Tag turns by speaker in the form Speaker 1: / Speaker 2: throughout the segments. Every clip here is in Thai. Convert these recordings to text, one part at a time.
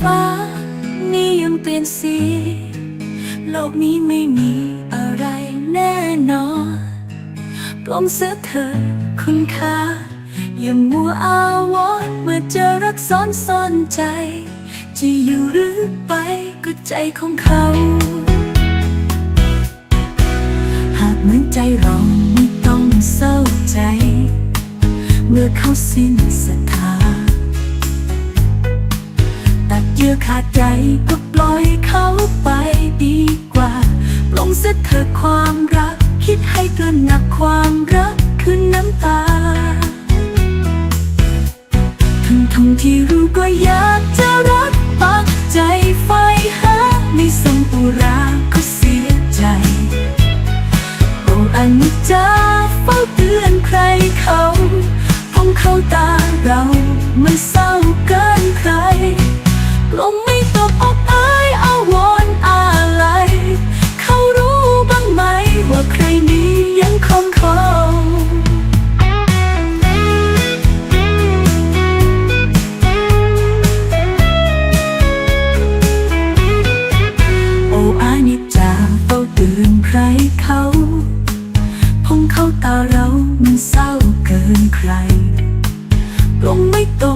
Speaker 1: ฟ้า นี่ยังเปลี่ยนสี โลกนี้ไม่มีอะไรแน่นอนปลงเสียเธอคุณค่าอย่ามัวอาวรเมื่อเจอรักซ้อนซ่อนใจ จะอยู่หรือไปก็ใจของเขา หากเหมือนใจเราไม่ต้องเศร้าใจ เมื่อเขาสิ้นศรัทธา เยื่อขาดใจก็ปล่อยเขาไปดีกว่า ปลงเสียเธอความรัก คิดให้ตระหนักความรักคือน้ำตาทั้งทั้งที่รู้ก็อยากจะรักปักใจไฟหาไม่สมปุราก็เสียใจโปรดอนิจจาเฝ้าเตือนใครเขาพงเข้าตา ตาเรามันเศร้าเกินใครลงไม่ตกอ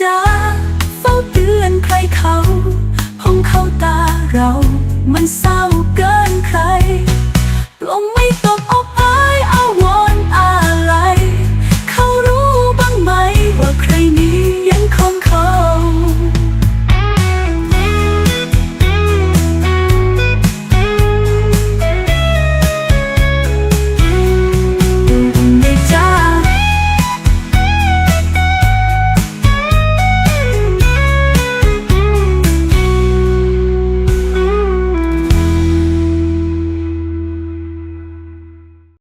Speaker 1: จ้าเฝ้าเตือนใครเขาพงเข้าตาเรา มันเศร้า